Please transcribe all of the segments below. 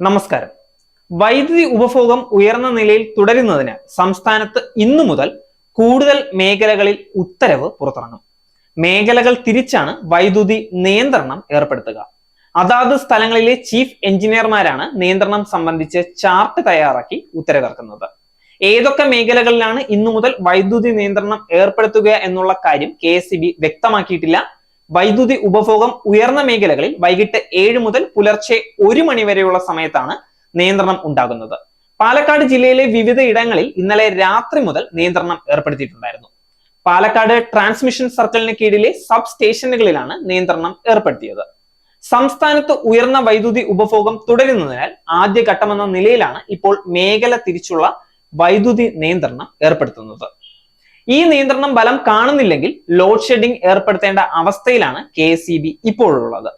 നമസ്കാരം. വൈദ്യുതി ഉപഭോഗം ഉയർന്ന നിലയിൽ തുടരുന്നതിന് സംസ്ഥാനത്ത് ഇന്നു മുതൽ കൂടുതൽ മേഖലകളിൽ ഉത്തരവ് പുറത്തിറങ്ങും. മേഖലകൾ തിരിച്ചാണ് വൈദ്യുതി നിയന്ത്രണം ഏർപ്പെടുത്തുക. അതാത് സ്ഥലങ്ങളിലെ ചീഫ് എഞ്ചിനീയർമാരാണ് നിയന്ത്രണം സംബന്ധിച്ച് ചാർട്ട് തയ്യാറാക്കി ഉത്തരവിറക്കുന്നത്. ഏതൊക്കെ മേഖലകളിലാണ് ഇന്നു മുതൽ വൈദ്യുതി നിയന്ത്രണം ഏർപ്പെടുത്തുക എന്നുള്ള കാര്യം കെ വ്യക്തമാക്കിയിട്ടില്ല. വൈദ്യുതി ഉപഭോഗം ഉയർന്ന മേഖലകളിൽ വൈകിട്ട് ഏഴ് മുതൽ പുലർച്ചെ ഒരു മണി വരെയുള്ള സമയത്താണ് നിയന്ത്രണം ഉണ്ടാകുന്നത്. പാലക്കാട് ജില്ലയിലെ വിവിധ ഇടങ്ങളിൽ ഇന്നലെ രാത്രി മുതൽ നിയന്ത്രണം ഏർപ്പെടുത്തിയിട്ടുണ്ടായിരുന്നു. പാലക്കാട് ട്രാൻസ്മിഷൻ സർക്കിളിന് കീഴിലെ സബ് സ്റ്റേഷനുകളിലാണ് നിയന്ത്രണം ഏർപ്പെടുത്തിയത്. സംസ്ഥാനത്ത് ഉയർന്ന വൈദ്യുതി ഉപഭോഗം തുടരുന്നതിനാൽ ആദ്യഘട്ടമെന്ന നിലയിലാണ് ഇപ്പോൾ മേഖല തിരിച്ചുള്ള വൈദ്യുതി നിയന്ത്രണം ഏർപ്പെടുത്തുന്നത്. ഈ നിയന്ത്രണം ബലം കാണുന്നില്ലെങ്കിൽ ലോഡ് ഷെഡിംഗ് ഏർപ്പെടുത്തേണ്ട അവസ്ഥയിലാണ് കെ എസ് ഇപ്പോഴുള്ളത്.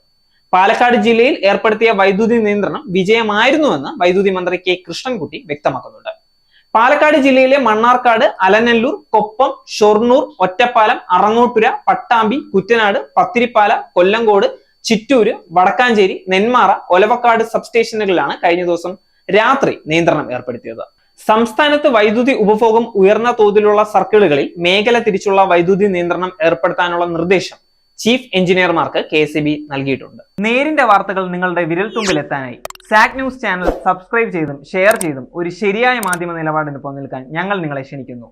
പാലക്കാട് ജില്ലയിൽ ഏർപ്പെടുത്തിയ വൈദ്യുതി നിയന്ത്രണം വിജയമായിരുന്നുവെന്ന് വൈദ്യുതി മന്ത്രി കെ കൃഷ്ണൻകുട്ടി വ്യക്തമാക്കുന്നുണ്ട്. പാലക്കാട് ജില്ലയിലെ മണ്ണാർക്കാട് അലനല്ലൂർ കൊപ്പം ഷൊർണൂർ ഒറ്റപ്പാലം അറങ്ങോട്ടുര പട്ടാമ്പി കുറ്റനാട് പത്തിരിപ്പാല കൊല്ലങ്കോട് ചിറ്റൂര് വടക്കാഞ്ചേരി നെന്മാറ ഒലവക്കാട് സബ്സ്റ്റേഷനുകളിലാണ് കഴിഞ്ഞ ദിവസം രാത്രി നിയന്ത്രണം ഏർപ്പെടുത്തിയത്. സംസ്ഥാനത്ത് വൈദ്യുതി ഉപഭോഗം ഉയർന്ന തോതിലുള്ള സർക്കിളുകളിൽ മേഖല തിരിച്ചുള്ള വൈദ്യുതി നിയന്ത്രണം ഏർപ്പെടുത്താനുള്ള നിർദ്ദേശം ചീഫ് എഞ്ചിനീയർമാർക്ക് കെ എസ് നൽകിയിട്ടുണ്ട്. നേരിന്റെ വാർത്തകൾ നിങ്ങളുടെ വിരൽത്തുമ്പിൽ എത്താനായി സാക് ന്യൂസ് ചാനൽ സബ്സ്ക്രൈബ് ചെയ്തും ഷെയർ ചെയ്തും ഒരു ശരിയായ മാധ്യമ നിലപാടിന് നിൽക്കാൻ ഞങ്ങൾ നിങ്ങളെ ക്ഷണിക്കുന്നു.